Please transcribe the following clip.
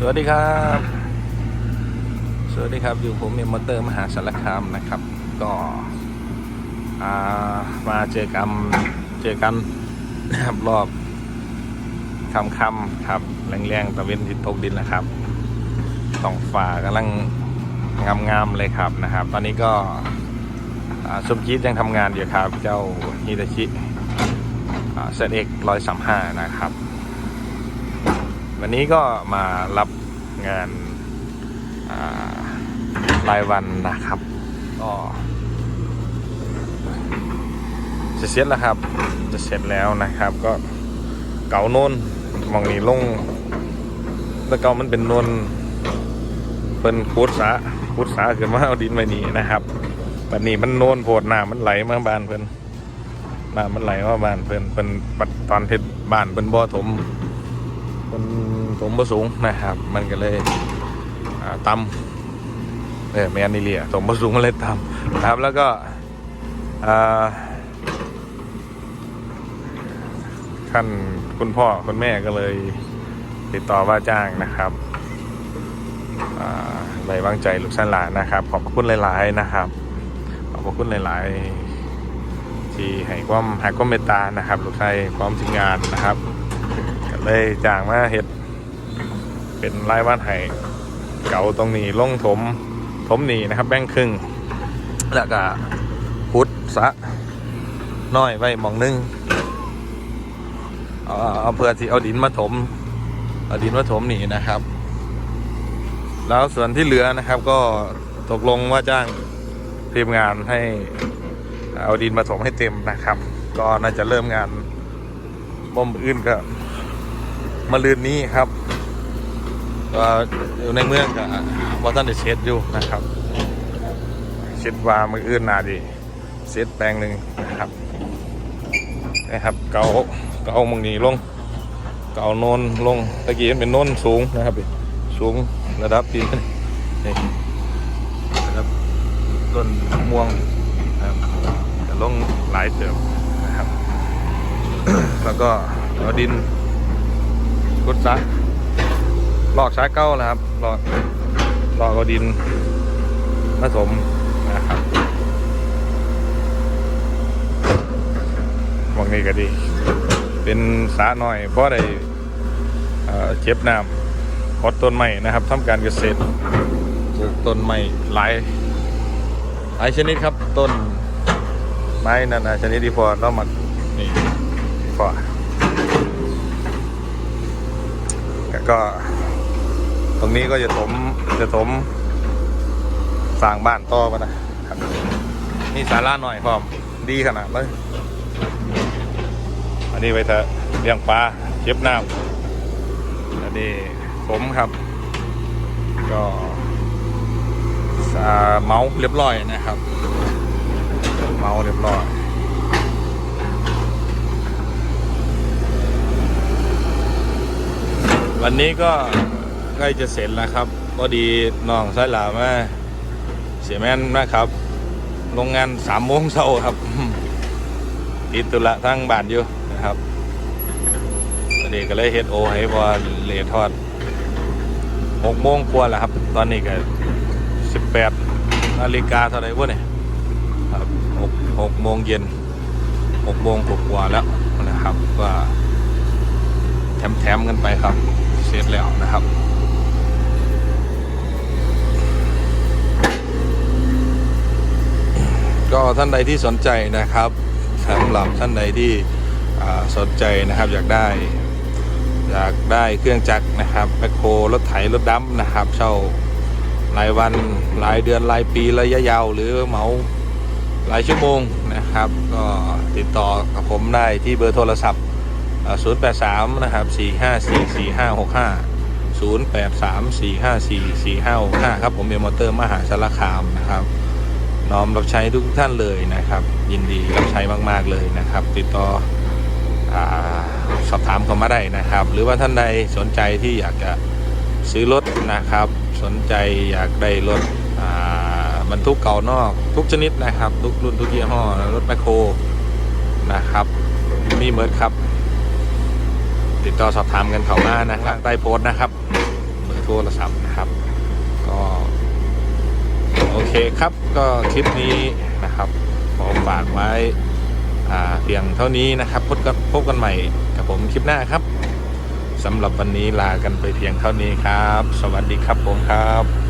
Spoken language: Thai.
สวัสดีครับ สวัสดีครับ อยู่ผมเอ็มมอเตอร์มหาสารคามนะครับ ก็มาเจอกันเจอกันนะครับรอบคำคำครับ แรงๆตะเวนทิศตกดินนะครับต้องฝ่ากำลังงามๆเลยครับนะครับ ตอนนี้ก็สมคิดยังทำงานอยู่ครับ เจ้าฮิตาชิเซตเอ็กร้อยสามห้านะครับ วันนี้ก็มารับงานรายวันนะครับก็จะเสร็จแล้วครับ จะเสร็จแล้วนะครับ ก็เก่าโน่นมองนี้ลงแล้วเก่ามันเป็นโนนเป็นคูดสาคูดสาขึ้นมาเอาดินไว้นี่นะครับบัดนี้มันโนนโพดน้ำมันไหลมาบานเพิ่นน้ำมันไหลมาบานเพิ่นเพิ่นปัดตอนเทศบานเพิ่นบ่อถม มันผมประสูงนะครับ มันก็เลยอ่าตำเออแมนนี่เลียสมประสูงมันเลยตำนะครับแล้วก็ท่านคุณพ่อคุณแม่ก็เลยติดต่อว่าจ้างนะครับไว้วางใจลูกชายหลานนะครับ ขอบคุณหลาย ๆ นะครับ ขอบคุณหลาย ๆ ที่ให้ความให้ความเมตตานะครับ ลูกชายความทีมงานนะครับ ก็เลยจ้างมาเฮ็ด เป็นรายวันไห้เก่าตรงนี้ลงถมถมนี่นะครับ แบ่งครึ่ง แล้วก็พุดสะน้อยไว้มองหนึงเอาเอาเพื่อที่เอาดินมาถม เอาดินมาถมนี่นะครับ แล้วส่วนที่เหลือนะครับก็ตกลงว่าจ้างทีมงานให้เอาดินมาถมให้เต็มนะครับ ก็น่าจะเริ่มงานบ่มอื่นก็ มาลืนนี้ครับอยู่ในเมืองกับว่าท่านได้เช็ดอยู่นะครับเช็ดวามืออื่นหนาดีเช็ดแปลงหนึ่งนะครับนะครับ เกาเกามึงนี้ลง เกาโนนลงตะกี้มันเป็นโนนสูงนะครับสูงระดับปีนนี่นะครับต้นม่วงนะครับจะลงหลายเติมนะครับ แล้วก็เอาดิน กุดซะลอกซ้าเก้านะครับลอกลอกเอาดินผสมนะครับมองนี้ก็ดี เป็นสาหน่อยเพราะได้เอ่อเจ็บน้ำพดต้นไม้นะครับทำการเกษตรปลูกต้นไม้หลายหลายชนิดครับต้นไม้นานาชนิดที่พอเรามานี่พอ แล้ว ก็ ตรงนี้ก็จะถมจะถมสร้างบ้านต่อมานะครับนี่ศาลาหน่อยพร้อมดีขนาดเลย อันนี้ไว้เถอะเลี้ยงปลาเก็บน้ำอันนี้ผมครับ ก็อ่าเมาส์เรียบร้อยนะครับ เมาส์เรียบร้อย วันนี้ก็ใกล้จะเสร็จแล้วครับพอดีน้องสายหลามาเสียแม่นนะครับโรงงานสามโมงเช้าครับติดตุละทั้งบานอยู่นะครับพอดีก็เลยเฮ็ดโอให้พอเลทอดหกโมงกว่าแล้วครับ ตอนนี้ก็สิบแปดนาฬิกาเท่าไหร่วะเนี่ยครับหกหกโมงเย็นหกโมงกว่าแล้วนะครับ ว่าแถมๆกันไปครับ เสร็จแล้วนะครับก็ท่านใดที่สนใจนะครับสำหรับท่านใดที่สนใจนะครับอยากได้ อยากได้เครื่องจักรนะครับแมคโครรถไถรถดัมนะครับ เช่ารายวันรายเดือนรายปีระยะยาว หรือเหมาหลายชั่วโมงนะครับ ก็ติดต่อกับผมได้ที่เบอร์โทรศัพท์ ศูนย์แปดสามนะครับสี่ห้าสี่สี่ห้าหกห้าศูนย์แปดสามสี่ห้าสี่สี่ห้าหกห้าครับ ผมเป็นมอเตอร์มหาสารคามนะครับ น้อมรับใช้ทุกท่านเลยนะครับ ยินดีรับใช้มาก ๆ เลยนะครับ ติดต่ออสอบถามเข้ามาได้นะครับ หรือว่าท่านใดสนใจที่อยากจะซื้อรถนะครับ สนใจอยากได้รถบรรทุกเก่านอก ทุกชนิดนะครับ ทุกรุ่นทุกยี่ห้อรถแมคโครนะครับ มีเมิร์ดครับ ติดต่อสอบถามกันเข้ามานะครับใต้โพสต์นะครับเบอร์โทรศัพท์นะครับ ก็โอเคครับก็คลิปนี้นะครับผมฝากไว้เพียงเท่านี้นะครับพบกันพบกันใหม่กับผมคลิปหน้าครับสำหรับวันนี้ลากันไปเพียงเท่านี้ครับ สวัสดีครับผมครับ